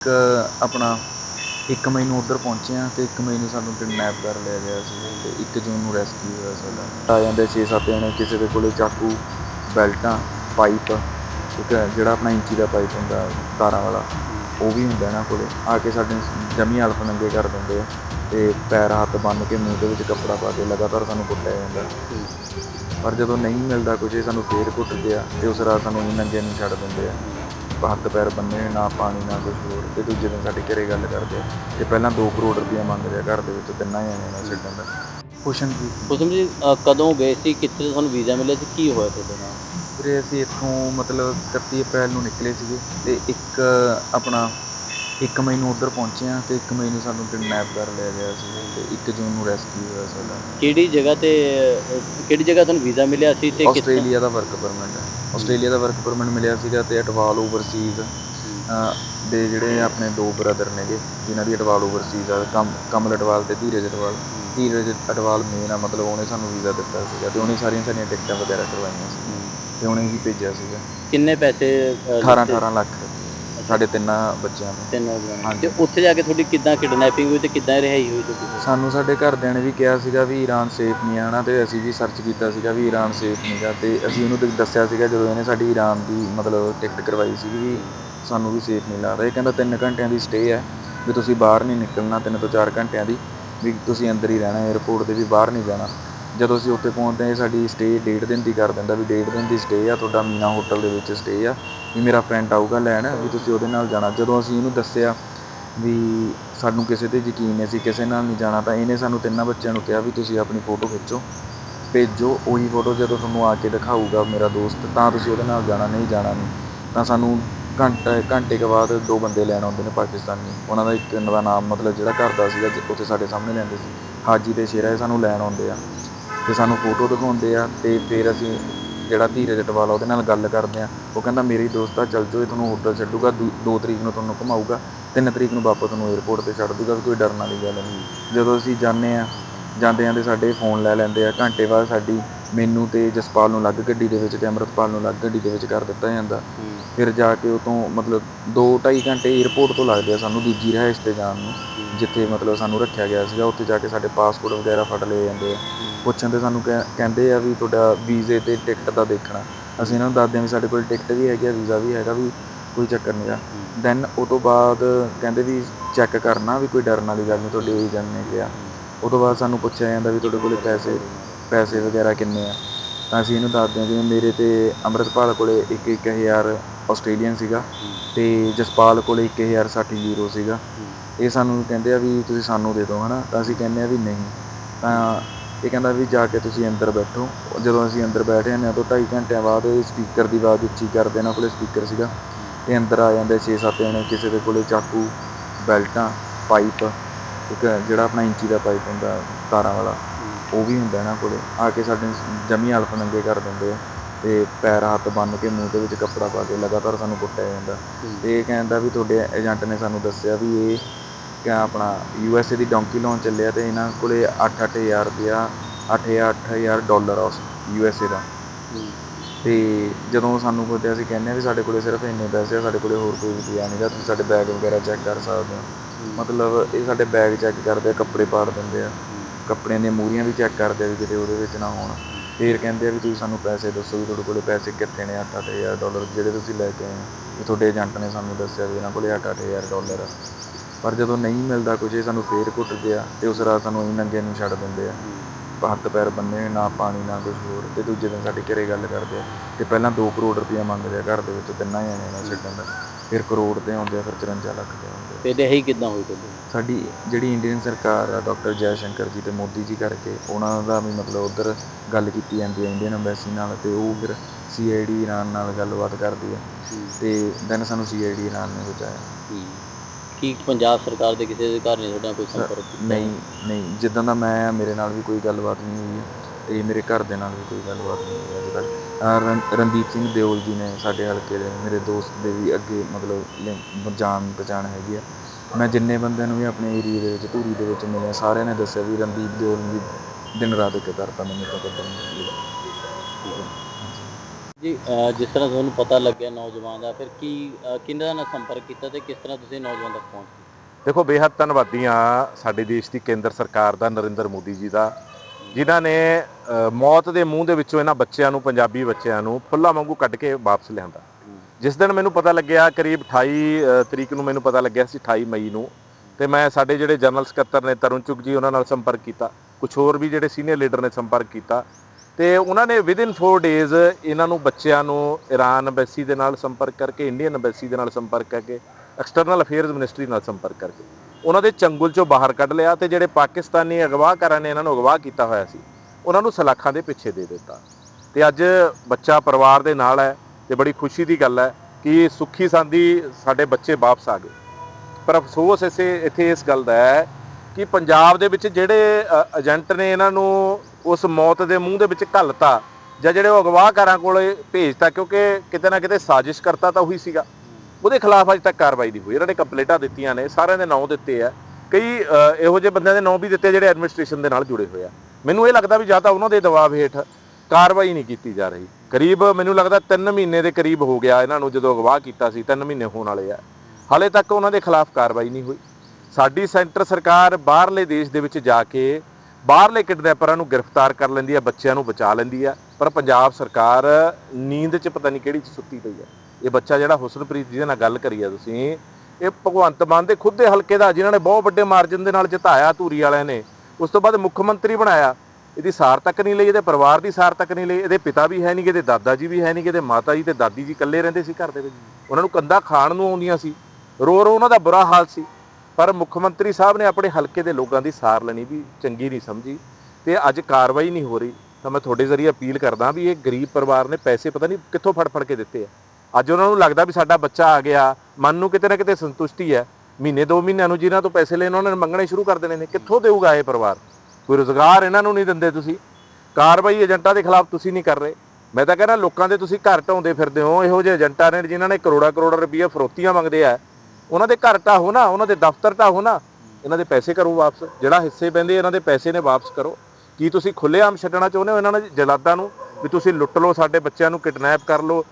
ਇੱਕ ਆਪਣਾ ਇੱਕ ਮਈ ਨੂੰ ਉੱਧਰ ਪਹੁੰਚੇ ਹਾਂ ਤੇ 1 ਮਈ ਨੂੰ ਸਾਨੂੰ ਕਿਡਨੈਪ ਕਰ ਲਿਆ ਗਿਆ ਸੀ ਅਤੇ ਇੱਕ ਜੂਨ ਨੂੰ ਰੈਸਕਿਊ ਹੋਇਆ ਸਾਡਾ। ਆ ਜਾਂਦੇ 6-7 ਜਣੇ ਕਿਸੇ ਦੇ ਕੋਲੇ ਚਾਕੂ, ਬੈਲਟਾਂ ਪਾਈਪ ਇੱਕ ਜਿਹੜਾ ਆਪਣਾ ਇੰਚੀ ਦਾ ਪਾਈਪ ਹੁੰਦਾ, ਤਾਰਾਂ ਵਾਲਾ, ਉਹ ਵੀ ਹੁੰਦਾ ਇਹਨਾਂ ਕੋਲੇ। ਆ ਕੇ ਸਾਡੇ ਜਮੀ ਹਲਫ ਨੰਗੇ ਕਰ ਦਿੰਦੇ ਆ ਤੇ ਪੈਰ ਹੱਥ ਬੰਨ੍ਹ ਕੇ ਮੂੰਹ ਦੇ ਵਿੱਚ ਕੱਪੜਾ ਪਾ ਕੇ ਲਗਾਤਾਰ ਸਾਨੂੰ ਕੁੱਟਿਆ ਜਾਂਦਾ। ਪਰ ਜਦੋਂ ਨਹੀਂ ਮਿਲਦਾ ਕੁਝ ਇਹ ਸਾਨੂੰ ਫੇਰ ਕੁੱਟਦੇ ਆ ਤੇ ਉਸ ਰਾਤ ਸਾਨੂੰ ਨੰਗੇ ਨੂੰ ਛੱਡ ਦਿੰਦੇ ਆ। ਹੱਥ ਪੈਰ ਬੰਨੇ ਨਾ ਪਾਣੀ ਨਾ ਕੁਝ ਹੋਰ। ਤੇ ਦੂਜੇ ਦਿਨ ਸਾਡੇ ਘਰੇ ਗੱਲ ਕਰਦੇ ਆ। ਤੇ ਪਹਿਲਾਂ 2 ਕਰੋੜ ਰੁਪਇਆ ਮੰਗਦੇ ਆ ਘਰ ਦੇ ਵਿੱਚ ਤਿੰਨਾਂ ਜਣਿਆਂ ਨਾਲ ਛੱਡਣ ਦਾ ਕੁਸ਼ਨ ਜੀ ਕੁਸਮ ਜੀ ਅ, ਕਦੋਂ ਗਏ ਸੀ? ਕਿੱਥੇ ਤੁਹਾਨੂੰ ਵੀਜ਼ਾ ਮਿਲਿਆ ਸੀ? ਕੀ ਹੋਇਆ ਤੁਹਾਡੇ ਨਾਲ? ਵੀਰੇ ਅਸੀਂ ਇੱਥੋਂ ਮਤਲਬ 31 ਅਪ੍ਰੈਲ ਨੂੰ ਨਿਕਲੇ ਸੀਗੇ ਤੇ ਇੱਕ ਆਪਣਾ 1 ਮਈ ਨੂੰ ਉੱਧਰ ਪਹੁੰਚੇ ਹਾਂ ਤੇ 1 ਮਈ ਨੂੰ ਸਾਨੂੰ ਕਿਡਨੈਪ ਕਰ ਲਿਆ ਗਿਆ ਸੀ ਤੇ 1 ਜੂਨ ਨੂੰ ਰੈਸਕਿਊ ਹੋਇਆ ਸਾਡਾ। ਕਿਹੜੀ ਜਗ੍ਹਾ ਤੇ ਕਿਹੜੀ ਜਗ੍ਹਾ ਤੁਹਾਨੂੰ ਵੀਜ਼ਾ ਮਿਲਿਆ ਸੀ ਤੇ ਕਿੱਥੋਂ? ਆਸਟ੍ਰੇਲੀਆ ਦਾ ਵਰਕ ਪਰਮਿਟ ਆਸਟ੍ਰੇਲੀਆ ਦਾ ਵਰਕ ਪਰਮਿਟ ਮਿਲਿਆ ਸੀਗਾ ਤੇ ਅਟਵਾਲ ਓਵਰਸੀਜ਼ ਦੇ ਜਿਹੜੇ ਆਪਣੇ ਦੋ ਬ੍ਰਦਰ ਨੇਗੇ ਜਿਨ੍ਹਾਂ ਦੀ ਅਟਵਾਲ ਓਵਰਸੀਜ਼ ਆ ਕਮ ਕਮਲ ਅਟਵਾਲ ਤੇ ਧੀਰਜ ਅਟਵਾਲ ਧੀਰਜ ਅਟਵਾਲ ਮੇਨ ਆ ਮਤਲਬ ਉਹਨੇ ਸਾਨੂੰ ਵੀਜ਼ਾ ਦਿੱਤਾ ਸੀਗਾ ਤੇ ਉਹਨੇ ਸਾਰੀਆਂ ਸਾਰੀਆਂ ਟਿਕਟਾਂ ਵਗੈਰਾ ਕਰਵਾਈਆਂ ਸੀ। ਤੇ ਉਹਨੇ ਹੀ ਭੇਜਿਆ ਸੀਗਾ। ਕਿੰਨੇ ਪੈਸੇ ਅ, 18 ਲਿੱਤੇ? 18 ਲੱਖ। ਸਾਡੇ ਤਿੰਨਾਂ ਬੱਚਿਆਂ ਨੂੰ। ਤਿੰਨ ਜਣੇ। ਹਾਂਜੀ। ਤੇ ਉੱਥੇ ਜਾ ਕੇ ਤੁਹਾਡੀ ਕਿੱਦਾਂ ਕਿਡਨੈਪਿੰਗ ਹੋਈ ਤੇ ਕਿੱਦਾਂ ਰਿਹਾਈ ਹੋਈ ਤੁਹਾਡੀ? ਸਾਨੂੰ ਸਾਡੇ ਘਰਦਿਆਂ ਨੇ ਵੀ ਕਿਹਾ ਸੀਗਾ ਵੀ ਈਰਾਨ ਸੇਫ ਨਹੀਂ ਆਣਾ ਤੇ ਅਸੀਂ ਵੀ ਸਰਚ ਕੀਤਾ ਸੀਗਾ ਵੀ ਈਰਾਨ ਸੇਫ ਨਹੀਂਗਾ ਤੇ ਅਸੀਂ ਉਹਨੂੰ ਦ- ਦੱਸਿਆ ਸੀਗਾ ਜਦੋਂ ਇਹਨੇ ਸਾਡੀ ਈਰਾਨ ਦੀ ਮਤਲਬ ਟਿਕਟ ਕਰਵਾਈ ਸੀਗੀ ਵੀ ਸਾਨੂੰ ਵੀ ਸੇਫ ਨਹੀਂ ਲੱਗਦਾ। ਇਹ ਕਹਿੰਦਾ 3 ਘੰਟਿਆਂ ਦੀ ਸਟੇ ਹੈ ਵੀ ਤੁਸੀਂ ਬਾਹਰ ਨਹੀਂ ਨਿਕਲਣਾ 3 ਤੋਂ 4 ਘੰਟਿਆਂ ਦੀ ਵੀ ਤੁਸੀਂ ਅੰਦਰ ਹੀ ਰਹਿਣਾ 에어ਪੋਰਟ ਦੇ ਵੀ ਬਾਹਰ ਨਹੀਂ ਜਾਣਾ। ਜਦੋਂ ਅਸੀਂ ਉੱਥੇ ਪਹੁੰਚਦੇ ਹਾਂ ਇਹ ਸਾਡੀ ਸਟੇ ਡੇਢ ਦਿਨ ਦੀ ਕਰ ਦਿੰਦਾ ਵੀ ਡੇਢ ਦਿਨ ਦੀ ਸਟੇ ਆ ਤੁਹਾਡਾ ਮੀਨਾ ਹੋਟਲ ਦੇ ਵਿੱਚ ਸਟੇ ਆ। ਵੀ ਮੇਰਾ ਫਰੈਂਡ ਆਊਗਾ ਲੈਣ ਵੀ ਤੁਸੀਂ ਉਹਦੇ ਨਾਲ ਜਾਣਾ। ਜਦੋਂ ਅਸੀਂ ਇਹਨੂੰ ਦੱਸਿਆ ਵੀ ਸਾਨੂੰ ਕਿਸੇ ਤੇ ਯਕੀਨ ਨਹੀਂ ਸੀ, ਕਿਸੇ ਨਾਲ ਨਹੀਂ ਜਾਣਾ, ਤਾਂ ਇਹਨੇ ਸਾਨੂੰ ਤਿੰਨਾਂ ਬੱਚਿਆਂ ਨੂੰ ਕਿਹਾ ਵੀ ਤੁਸੀਂ ਆਪਣੀ ਫੋਟੋ ਖਿੱਚੋ, ਭੇਜੋ ਉਹੀ ਫੋਟੋ ਜਦੋਂ ਤੁਹਾਨੂੰ ਆ ਕੇ ਦਿਖਾਊਗਾ ਮੇਰਾ ਦੋਸਤ, ਤਾਂ ਤੁਸੀਂ ਉਹਦੇ ਨਾਲ ਜਾਣਾ, ਨਹੀਂ ਜਾਣਾ ਨਹੀਂ ਤਾਂ ਸਾਨੂੰ ਘੰਟਾ, ਘੰਟੇ ਕੁ ਬਾਅਦ ਦੋ ਬੰਦੇ ਲੈਣ ਆਉਂਦੇ ਨੇ ਪਾਕਿਸਤਾਨੀ। ਉਹਨਾਂ ਦਾ ਇੱਕ ਦਾ ਨਾਮ ਮਤਲਬ ਜਿਹੜਾ ਘਰ ਦਾ ਸੀਗਾ ਉੱਥੇ ਸਾਡੇ ਸਾਹਮਣੇ ਲੈਂਦੇ ਸੀ। ਹਾਜੀ ਤੇ ਸ਼ੇਰਾ ਇਹ ਸਾਨੂੰ ਲੈਣ ਆਉਂਦੇ ਆ ਤੇ ਸਾਨੂੰ ਫੋਟੋ ਦਿਖਾਉਂਦੇ ਆ ਤੇ ਫਿਰ ਅਸੀਂ ਜਿਹੜਾ ਧੀਰਜ ਅਟਵਾਲ ਉਹਦੇ ਨਾਲ ਗੱਲ ਕਰਦੇ ਹਾਂ ਉਹ ਕਹਿੰਦਾ ਮੇਰੀ ਦੋਸਤ ਆ ਚੱਲ ਜਾਓ ਇਹ ਤੁਹਾਨੂੰ ਹੋਟਲ ਛੱਡੂਗਾ 2 ਤਰੀਕ ਨੂੰ ਤੁਹਾਨੂੰ ਘੁੰਮਾਊਗਾ ਤਿੰਨ ਤਰੀਕ ਨੂੰ ਵਾਪਸ ਤੁਹਾਨੂੰ ਏਅਰਪੋਰਟ ਤੇ ਛੱਡ ਦੂਗਾ ਕੋਈ ਡਰਨ ਵਾਲੀ ਗੱਲ ਨਹੀਂ। ਜਦੋਂ ਅਸੀਂ ਜਾਂਦੇ ਹਾਂ ਜਾਂਦੇ ਜਾਂਦੇ ਸਾਡੇ ਫੋਨ ਲੈ ਲੈਂਦੇ ਆ ਘੰਟੇ ਬਾਅਦ ਸਾਡੀ ਮੈਨੂੰ ਅਤੇ ਜਸਪਾਲ ਨੂੰ ਅਲੱਗ ਗੱਡੀ ਦੇ ਵਿੱਚ ਅਤੇ ਅੰਮ੍ਰਿਤਪਾਲ ਨੂੰ ਅਲੱਗ ਗੱਡੀ ਦੇ ਵਿੱਚ ਕਰ ਦਿੱਤਾ ਜਾਂਦਾ। ਫਿਰ ਜਾ ਕੇ ਉਹ ਤੋਂ ਮਤਲਬ ਦੋ ਢਾਈ ਘੰਟੇ ਏਅਰਪੋਰਟ ਤੋਂ ਲੱਗਦੇ ਆ ਸਾਨੂੰ ਦੂਜੀ ਰਿਹਾਇਸ਼ ਤੇ ਜਾਣ ਨੂੰ ਜਿੱਥੇ ਮਤਲਬ ਸਾਨੂੰ ਰੱਖਿਆ ਗਿਆ ਸੀਗਾ ਉੱਥੇ ਜਾ ਕੇ ਸਾਡੇ ਪਾਸਪੋਰਟ ਵਗੈਰਾ ਫੜ ਲਏ ਜਾਂਦੇ ਆ। ਪੁੱਛਣ ਤੇ ਸਾਨੂੰ ਕਹਿ- ਕਹਿੰਦੇ ਆ ਵੀ ਤੁਹਾਡਾ ਵੀਜ਼ੇ ਤੇ ਟਿਕਟ ਦਾ ਦੇਖਣਾ। ਅਸੀਂ ਇਹਨਾਂ ਨੂੰ ਦੱਸਦੇ ਆ ਵੀ ਸਾਡੇ ਕੋਲ ਟਿਕਟ ਵੀ ਹੈਗੀ ਆ ਵੀਜ਼ਾ ਵੀ ਹੈਗਾ ਵੀ ਕੋਈ ਚੱਕਰ ਨਹੀਂਗਾ ਦੈਨ ਉਹ ਤੋਂ ਬਾਅਦ ਕਹਿੰਦੇ ਵੀ ਚੈੱਕ ਕਰਨਾ ਵੀ ਕੋਈ ਡਰਨ ਵਾਲੀ ਗੱਲ ਨਹੀਂ ਤੁਹਾਡੇ ਏਜੰਟ ਨੇ ਕਿਹਾ ਉਹ ਤੋਂ ਬਾਅਦ ਸਾਨੂੰ ਪੁੱਛਿਆ ਜਾਂਦਾ ਵੀ ਤੁਹਾਡੇ ਕੋਲੇ ਪੈਸੇ ਪੈਸੇ ਵਗੈਰਾ ਕਿੰਨੇ ਆ? ਤਾਂ ਅਸੀਂ ਇਹਨੂੰ ਦੱਸਦੇ ਹਾਂ ਜਿਵੇਂ ਮੇਰੇ ਤੇ ਅੰਮ੍ਰਿਤਪਾਲ ਕੋਲੇ 1-1000 ਆਸਟ੍ਰੇਲੀਅਨ ਸੀਗਾ ਤੇ ਜਸਪਾਲ ਕੋਲੇ 1060 ਯੂਰੋ ਸੀਗਾ। ਇਹ ਸਾਨੂੰ ਕਹਿੰਦੇ ਆ ਵੀ ਤੁਸੀਂ ਸਾਨੂੰ ਦੇ ਦਿਓ ਹਨਾ? ਤਾਂ ਅਸੀਂ ਕਹਿੰਦੇ ਆ ਵੀ ਨਹੀਂ। ਤਾਂ ਇਹ ਕਹਿੰਦਾ ਵੀ ਜਾ ਕੇ ਤੁਸੀਂ ਅੰਦਰ ਬੈਠੋ। ਜਦੋਂ ਅਸੀਂ ਅੰਦਰ ਬੈਠੇ ਹਾਂ ਤੋਂ 2.5 ਘੰਟਿਆਂ ਬਾਅਦ ਇਹ ਸਪੀਕਰ ਦੀ ਆਵਾਜ਼ ਉੱਚੀ ਕਰਦੇ ਇਹਨਾਂ ਕੋਲੇ ਸਪੀਕਰ ਸੀਗਾ। ਇਹ ਅੰਦਰ ਆ ਜਾਂਦੇ 6-7 ਜਣੇ ਕਿਸੇ ਦੇ ਕੋਲੇ ਚਾਕੂ ਬੈਲਟਾਂ ਪਾਈਪ ਇੱਕ ਜਿਹੜਾ ਆਪਣਾ ਇੰਚੀ ਦਾ ਪਾਈਪ ਹੁੰਦਾ ਤਾਰਾਂ ਵਾਲਾ ਉਹ ਵੀ ਹੁੰਦਾ ਇਹਨਾਂ ਕੋਲੇ। ਆ ਕੇ ਸਾਡੇ ਜਮੀ ਹਲਫ ਨੰਗੇ ਕਰ ਦਿੰਦੇ ਆ ਤੇ ਪੈਰ ਹੱਥ ਬੰਨ੍ਹ ਕੇ ਮੂੰਹ ਦੇ ਵਿੱਚ ਕੱਪੜਾ ਪਾ ਕੇ ਲਗਾਤਾਰ ਸਾਨੂੰ ਕੁੱਟਿਆ ਜਾਂਦਾ। ਤੇ ਇਹ ਕਹਿੰਦਾ ਵੀ ਤੁਹਾਡੇ ਏਜੰਟ ਨੇ ਸਾਨੂੰ ਦੱਸਿਆ ਵੀ ਇਹ ਆਪਣਾ ਯੂ ਐਸ ਏ ਦੀ ਡੌਂਕੀ ਲਾਉਣ ਚੱਲਿਆ ਤੇ ਇਹਨਾਂ ਕੋਲੇ 8-8000 ਰੁਪਇਆ 8-8000 ਡਾਲਰ ਆ ਯੂ ਐਸ ਏ ਦਾ। ਤੇ ਜਦੋਂ ਸਾਨੂੰ ਪੁੱਛਦੇ ਅਸੀਂ ਕਹਿੰਦੇ ਆ ਵੀ ਸਾਡੇ ਕੋਲੇ ਸਿਰਫ ਇੰਨੇ ਪੈਸੇ ਆ ਸਾਡੇ ਕੋਲੇ ਹੋਰ ਕੋਈ ਰੁਪਿਆ ਨਹੀਂਗਾ ਤੁਸੀਂ ਸਾਡੇ ਬੈਗ ਵਗੈਰਾ ਚੈੱਕ ਕਰ ਸਕਦੇ ਹੋ। ਮਤਲਬ ਇਹ ਸਾਡੇ ਬੈਗ ਚੈੱਕ ਕਰਦੇ ਆ ਕੱਪੜੇ ਪਾੜ ਦਿੰਦੇ ਆ। ਕੱਪੜਿਆਂ ਦੀਆਂ ਮੂਰੀਆਂ ਵੀ ਚੈੱਕ ਕਰਦੇ ਆ ਵੀ ਕਿਤੇ ਉਹਦੇ ਵਿੱਚ ਨਾ ਹੋਣ। ਫਿਰ ਕਹਿੰਦੇ ਆ ਵੀ ਤੁਸੀਂ ਸਾਨੂੰ ਪੈਸੇ ਦੱਸੋ ਵੀ ਤੁਹਾਡੇ ਕੋਲੇ ਪੈਸੇ ਕਿੱਥੇ ਨੇ 8-8000 ਡਾਲਰ ਜਿਹੜੇ ਤੁਸੀਂ ਲੈ ਕੇ ਆਏ ਹੋ। ਤੁਹਾਡੇ ਏਜੰਟ ਨੇ ਸਾਨੂੰ ਦੱਸਿਆ ਵੀ ਇਹਨਾਂ ਕੋਲੇ 8-8000 ਡਾਲਰ ਆ। ਪਰ ਜਦੋਂ ਨਹੀਂ ਮਿਲਦਾ ਕੁਝ ਇਹ ਸਾਨੂੰ ਫੇਰ ਕੁੱਟਦੇ ਆ ਤੇ ਉਸ ਰਾਤ ਸਾਨੂੰ ਅਸੀਂ ਨੰਗੇ ਨੂੰ ਛੱਡ ਦਿੰਦੇ ਆ। ਹੱਥ ਪੈਰ ਬੰਨੇ ਨਾ ਪਾਣੀ ਨਾ ਕੁਝ ਹੋਰ ਤੇ ਦੂਜੇ ਦਿਨ ਸਾਡੇ ਘਰੇ ਗੱਲ ਕਰਦੇ ਆ ਤੇ ਪਹਿਲਾਂ 2 ਕਰੋੜ ਰੁਪਇਆ ਮੰਗਦੇ ਆ ਘਰ ਦੇ ਵਿੱਚ ਤਿੰਨਾਂ ਜਣਿਆਂ ਨਾਲ ਛੱਡਣ ਦਾ। ਫਿਰ ਕਰੋੜ ਤੇ ਆਉਂਦੇ ਆ ਫਿਰ 54 ਲੱਖ ਦੇ ਆਉਂਦੇ ਆ। ਤੇ ਰਿਹਾਈ ਕਿੱਦਾਂ ਹੋਈ ਤੁਹਾਡੀ? ਸਾਡੀ ਜਿਹੜੀ ਇੰਡੀਅਨ ਸਰਕਾਰ ਆ ਡਾਕਟਰ ਜੈ ਸ਼ੰਕਰ ਜੀ ਤੇ ਮੋਦੀ ਜੀ ਕਰਕੇ ਉਹਨਾਂ ਦਾ ਵੀ ਮਤਲਬ ਉਧਰ ਗੱਲ ਕੀਤੀ ਜਾਂਦੀ ਹੈ ਇੰਡੀਅਨ ਐਮਬੈਸੀ ਨਾਲ ਤੇ ਉਹ ਫਿਰ ਸੀਆਈਡੀ ਇਰਾਨ ਨਾਲ ਗੱਲਬਾਤ ਕਰਦੀ ਹੈ। ਤੇ ਦੈਨ ਸਾਨੂੰ ਸੀਆਈਡੀ ਇਰਾਨ ਨੇ ਬਚਾਇਆ। ਕੀ ਪੰਜਾਬ ਸਰਕਾਰ ਦੇ ਕਿਸੇ ਅਧਿਕਾਰੀ ਨੇ ਤੁਹਾਡਾ ਕੋਈ ਸੰਪਰਕ? ਕੀਤਾ? ਨਹੀਂ ਨਹੀਂ, ਜਿੱਦਾਂ ਦਾ ਮੈਂ ਆ ਮੇਰੇ ਨਾਲ ਵੀ ਕੋਈ ਗੱਲਬਾਤ ਨਹੀਂ ਹੋਈ ਹੈ ਤੇ ਮੇਰੇ ਘਰ ਦੇ ਨਾਲ ਵੀ ਕੋਈ ਗੱਲਬਾਤ ਨਹੀਂ ਹੋਈ ਅੱਜ ਤੱਕ। ਅਹ ਰਣਦੀਪ ਸਿੰਘ ਦਿਓਲ ਜੀ ਨੇ ਸਾਡੇ ਹਲਕੇ ਦੇ, ਮੇਰੇ ਦੋਸਤ ਦੇ ਵੀ ਅੱਗੇ ਮਤਲਬ ਲਿੰ- ਜਾਣ ਪਛਾਣ ਹੈਗੀ ਆ। ਮੈਂ ਜਿੰਨੇ ਬੰਦਿਆਂ ਨੂੰ ਵੀ ਆਪਣੇ ਏਰੀਏ ਦੇ ਵਿੱਚ, ਧੂਰੀ ਦੇ ਵਿੱਚ ਮਿਲਿਆ, ਸਾਰਿਆਂ ਨੇ ਦੱਸਿਆ ਵੀ ਰਣਦੀਪ ਦਿਓਲ ਨੇ ਵੀ ਦਿਨ ਰਾਤ ਇੱਕ ਕਰਤਾ, ਮੈਨੂੰ ਤਾਂ ਕੱਢਣ ਲਈ ਜੀ ਜਿਸ ਤਰ੍ਹਾਂ ਤੁਹਾਨੂੰ ਪਤਾ ਲੱਗਿਆ ਨੌਜਵਾਨ ਦਾ ਫਿਰ ਕੀ ਕਿਹਨਾਂ ਨਾਲ ਸੰਪਰਕ ਕੀਤਾ ਤੇ ਕਿਸ ਤਰ੍ਹਾਂ ਤੁਸੀਂ ਨੌਜਵਾਨ ਤੱਕ ਪਹੁੰਚ ਦੇਖੋ ਬੇਹੱਦ ਧੰਨਵਾਦੀ ਹਾਂ ਸਾਡੇ ਦੇਸ਼ ਦੀ ਕੇਂਦਰ ਸਰਕਾਰ ਦਾ ਨਰਿੰਦਰ ਮੋਦੀ ਜੀ ਦਾ ਜਿਨ੍ਹਾਂ ਨੇ ਮੌਤ ਦੇ ਮੂੰਹ ਦੇ ਵਿੱਚੋਂ ਇਹਨਾਂ ਬੱਚਿਆਂ ਨੂੰ ਪੰਜਾਬੀ ਬੱਚਿਆਂ ਨੂੰ ਫੁੱਲਾਂ ਵਾਂਗੂ ਕੱਢ ਕੇ ਵਾਪਸ ਲਿਆਂਦਾ। ਜਿਸ ਦਿਨ ਮੈਨੂੰ ਪਤਾ ਲੱਗਿਆ ਕਰੀਬ 28 ਅ, ਤਰੀਕ ਨੂੰ ਮੈਨੂੰ ਪਤਾ ਲੱਗਿਆ ਸੀ 28 ਮਈ ਨੂੰ ਤੇ ਮੈਂ ਸਾਡੇ ਜਿਹੜੇ ਜਨਰਲ ਸਕੱਤਰ ਨੇ ਤਰੁਣ ਚੁਗ ਜੀ ਉਹਨਾਂ ਨਾਲ ਸੰਪਰਕ ਕੀਤਾ। ਕੁਝ ਹੋਰ ਵੀ ਜਿਹੜੇ ਸੀਨੀਅਰ ਲੀਡਰ ਨੇ ਸੰਪਰਕ ਕੀਤਾ ਤੇ ਉਹਨਾਂ ਨੇ ਵਿਦਿਨ 4 ਡੇਜ਼ ਇਹਨਾਂ ਨੂੰ ਬੱਚਿਆਂ ਨੂੰ ਈਰਾਨ ਐਮਬੈਸੀ ਦੇ ਨਾਲ ਸੰਪਰਕ ਕਰਕੇ ਇੰਡੀਅਨ ਐਮਬੈਸੀ ਦੇ ਨਾਲ ਸੰਪਰਕ ਕਰਕੇ ਐਕਸਟਰਨਲ ਅਫੇਅਰਸ ਮਿਨਿਸਟਰੀ ਨਾਲ ਸੰਪਰਕ ਕਰਕੇ, ਉਹਨਾਂ ਦੇ ਚੰਗੁਲ ਚੋਂ ਬਾਹਰ ਕੱਢ ਲਿਆ ਤੇ ਜਿਹੜੇ ਪਾਕਿਸਤਾਨੀ ਅਗਵਾਹਕਾਰਾਂ ਨੇ ਇਹਨਾਂ ਨੂੰ ਅਗਵਾ ਕੀਤਾ ਹੋਇਆ ਸੀ, ਉਹਨਾਂ ਨੂੰ ਸਲਾਖਾਂ ਦੇ ਪਿੱਛੇ ਦੇ ਦਿੱਤਾ। ਤੇ ਅੱਜ ਬੱਚਾ ਪਰਿਵਾਰ ਦੇ ਨਾਲ ਹੈ ਤੇ ਬੜੀ ਖੁਸ਼ੀ ਦੀ ਗੱਲ ਹੈ ਕਿ ਸੁੱਖੀ ਸਾਂਦੀ ਸਾਡੇ ਬੱਚੇ ਵਾਪਸ ਆ ਗਏ। ਪਰ ਅਫਸੋਸ ਇਸੇ, ਇੱਥੇ ਇਸ ਗੱਲ ਦਾ ਹੈ ਕਿ ਪੰਜਾਬ ਦੇ ਵਿੱਚ ਜਿਹੜੇ ਏਜੰਟ ਨੇ ਇਹਨਾਂ ਨੂੰ ਉਸ ਮੌਤ ਦੇ ਮੂੰਹ ਦੇ ਵਿੱਚ ਘੱਲਤਾ ਜਾਂ ਜਿਹੜੇ ਉਹ ਅਗਵਾਹਕਾਰਾਂ ਕੋਲੇ ਭੇਜਤਾ, ਕਿਉਂਕਿ ਕਿਤੇ ਨਾ ਕਿਤੇ ਸਾਜ਼ਿਸ਼ ਕਰਤਾ ਤਾਂ ਉਹੀ ਸੀਗਾ। ਉਹਦੇ ਖਿਲਾਫ ਅਜੇ ਤੱਕ ਕਾਰਵਾਈ ਨਹੀਂ ਹੋਈ। ਇਹਨਾਂ ਨੇ ਕੰਪਲੇਂਟਾਂ ਦਿੱਤੀਆਂ ਨੇ, ਸਾਰਿਆਂ ਦੇ ਨਾਂ ਦਿੱਤੇ ਆ। ਕਈ ਇਹੋ ਜਿਹੇ ਬੰਦਿਆਂ ਦੇ ਨਾਂ ਵੀ ਦਿੱਤੇ ਜਿਹੜੇ ਐਡਮਿਨਿਸਟ੍ਰੇਸ਼ਨ ਦੇ ਨਾਲ ਜੁੜੇ ਹੋਏ ਆ। ਮੈਨੂੰ ਇਹ ਲੱਗਦਾ ਵੀ ਜਾਂ ਤਾਂ ਉਹਨਾਂ ਦੇ ਦਬਾਅ ਹੇਠ ਕਾਰਵਾਈ ਨਹੀਂ ਕੀਤੀ ਜਾ ਰਹੀ। ਕਰੀਬ ਮੈਨੂੰ ਲੱਗਦਾ 3 ਮਹੀਨੇ ਦੇ ਕਰੀਬ ਹੋ ਗਿਆ ਇਹਨਾਂ ਨੂੰ ਜਦੋਂ ਅਗਵਾ ਕੀਤਾ ਸੀ 3 ਮਹੀਨੇ ਹੋਣ ਵਾਲੇ ਆ। ਹਾਲੇ ਤੱਕ ਉਹਨਾਂ ਦੇ ਖਿਲਾਫ ਕਾਰਵਾਈ ਨਹੀਂ ਹੋਈ। ਸਾਡੀ ਸੈਂਟਰ ਸਰਕਾਰ ਬਾਹਰਲੇ ਦੇਸ਼ ਦੇ ਵਿੱਚ ਜਾ ਕੇ ਬਾਹਰਲੇ ਕਿਡਨੈਪਰਾਂ ਨੂੰ ਗ੍ਰਿਫਤਾਰ ਕਰ ਲੈਂਦੀ ਹੈ, ਬੱਚਿਆਂ ਨੂੰ ਬਚਾ ਲੈਂਦੀ ਹੈ। ਪਰ ਪੰਜਾਬ ਸਰਕਾਰ ਨੀਂਦ 'ਚ ਪਤਾ ਨਹੀਂ ਕਿਹੜੀ 'ਚ ਸੁੱਤੀ ਪਈ ਹੈ। ਇਹ ਬੱਚਾ ਜਿਹੜਾ ਹੁਸਨਪ੍ਰੀਤ ਜੀ ਦੇ ਨਾਲ ਗੱਲ ਕਰੀ ਆ ਤੁਸੀਂ, ਇਹ ਭਗਵੰਤ ਮਾਨ ਦੇ ਖੁਦ ਦੇ ਹਲਕੇ ਦਾ, ਜਿਨ੍ਹਾਂ ਨੇ ਬਹੁਤ ਵੱਡੇ ਮਾਰਜਨ ਦੇ ਨਾਲ ਜਿਤਾਇਆ ਧੂਰੀ ਵਾਲਿਆਂ ਨੇ, ਉਸ ਤੋਂ ਬਾਅਦ ਮੁੱਖ ਮੰਤਰੀ ਬਣਾਇਆ। ਇਹਦੀ ਸਾਰ ਤੱਕ ਨਹੀਂ ਲਈ, ਇਹਦੇ ਪਰਿਵਾਰ ਦੀ ਸਾਰ ਤੱਕ ਨਹੀਂ ਲਈ, ਇਹਦੇ ਪਿਤਾ ਵੀ ਹੈ ਨਹੀਂ ਇਹਦੇ ਦਾਦਾ ਜੀ ਵੀ ਹੈ ਨਹੀਂ ਇਹਦੇ ਮਾਤਾ ਜੀ ਤੇ ਦਾਦੀ ਜੀ ਇਕੱਲੇ ਰਹਿੰਦੇ ਸੀ ਘਰ ਦੇ ਵਿੱਚ। ਉਹਨਾਂ ਨੂੰ ਕੰਦਾ ਖਾਣ ਨੂੰ ਆਉਂਦੀਆਂ ਸੀ। ਰੋ ਰੋ ਉਹਨਾਂ ਦਾ ਬੁਰਾ ਹਾਲ ਸੀ। ਪਰ ਮੁੱਖ ਮੰਤਰੀ ਸਾਹਿਬ ਨੇ ਆਪਣੇ ਹਲਕੇ ਦੇ ਲੋਕਾਂ ਦੀ ਸਾਰ ਲੈਣੀ ਵੀ ਚੰਗੀ ਨਹੀਂ ਸਮਝੀ ਤੇ ਅੱਜ ਕਾਰਵਾਈ ਨਹੀਂ ਹੋ ਰਹੀ। ਤਾਂ ਮੈਂ ਤੁਹਾਡੇ ਜ਼ਰੀਏ ਅਪੀਲ ਕਰਦਾ ਵੀ ਇਹ ਗਰੀਬ ਪਰਿਵਾਰ ਨੇ ਪੈਸੇ ਪਤਾ ਨਹੀਂ ਕਿੱਥੋਂ ਫੜ ਫੜ ਕੇ ਦਿੱਤੇ ਆ। ਅੱਜ ਉਹਨਾਂ ਨੂੰ ਲੱਗਦਾ ਵੀ ਸਾਡਾ ਬੱਚਾ ਆ ਗਿਆ, ਮਨ ਨੂੰ ਕਿਤੇ ਨਾ ਕਿਤੇ ਸੰਤੁਸ਼ਟੀ ਹੈ। ਮਹੀਨੇ ਦੋ ਮਹੀਨਿਆਂ ਨੂੰ ਜਿਨ੍ਹਾਂ ਤੋਂ ਪੈਸੇ ਲੈਣ, ਉਹਨਾਂ ਨੇ ਮੰਗਣੇ ਸ਼ੁਰੂ ਕਰ ਦੇਣੇ ਨੇ। ਕਿੱਥੋਂ ਦੇਊਗਾ ਇਹ ਪਰਿਵਾਰ? ਕੋਈ ਰੋਜ਼ਗਾਰ ਇਹਨਾਂ ਨੂੰ ਨਹੀਂ ਦਿੰਦੇ ਤੁਸੀਂ। ਕਾਰਵਾਈ ਏਜੰਟਾਂ ਦੇ ਖਿਲਾਫ ਤੁਸੀਂ ਨਹੀਂ ਕਰ ਰਹੇ। ਮੈਂ ਤਾਂ ਕਹਿੰਦਾ ਲੋਕਾਂ ਦੇ ਤੁਸੀਂ ਘਰ ਢਾਉਂਦੇ ਫਿਰਦੇ ਹੋ। ਇਹੋ ਜਿਹੇ ਏਜੰਟਾਂ ਨੇ ਜਿਨ੍ਹਾਂ ਨੇ ਕਰੋੜਾ ਕਰੋੜਾ ਰੁਪਈਆ ਫਰੋਤੀਆਂ ਮੰਗਦੇ ਆ। ਉਹਨਾਂ ਦੇ ਘਰ ਢਾਹੋ ਨਾ ਉਹਨਾਂ ਦੇ ਦਫ਼ਤਰ ਢਾਹੋ ਨਾ ਇਹਨਾਂ ਦੇ ਪੈਸੇ ਕਰੋ ਵਾਪਸ, ਜਿਹੜਾ ਹਿੱਸੇ ਪੈਂਦੇ ਇਹਨਾਂ ਦੇ ਪੈਸੇ ਨੇ ਵਾਪਸ ਕਰੋ। ਕੀ ਤੁਸੀਂ ਖੁੱਲ੍ਹੇਆਮ ਛੱਡਣਾ ਚਾਹੁੰਦੇ ਹੋ ਇਹਨਾਂ ਨੇ ਜਲਾਦਾਂ ਨੂੰ? ਵੀ ਤੁਸੀਂ ਲੁੱਟ ਲਓ ਸਾਡੇ ਬੱਚਿਆਂ ਨੂੰ, ਕਿਡਨੈਪ ਕਰ ਲਓ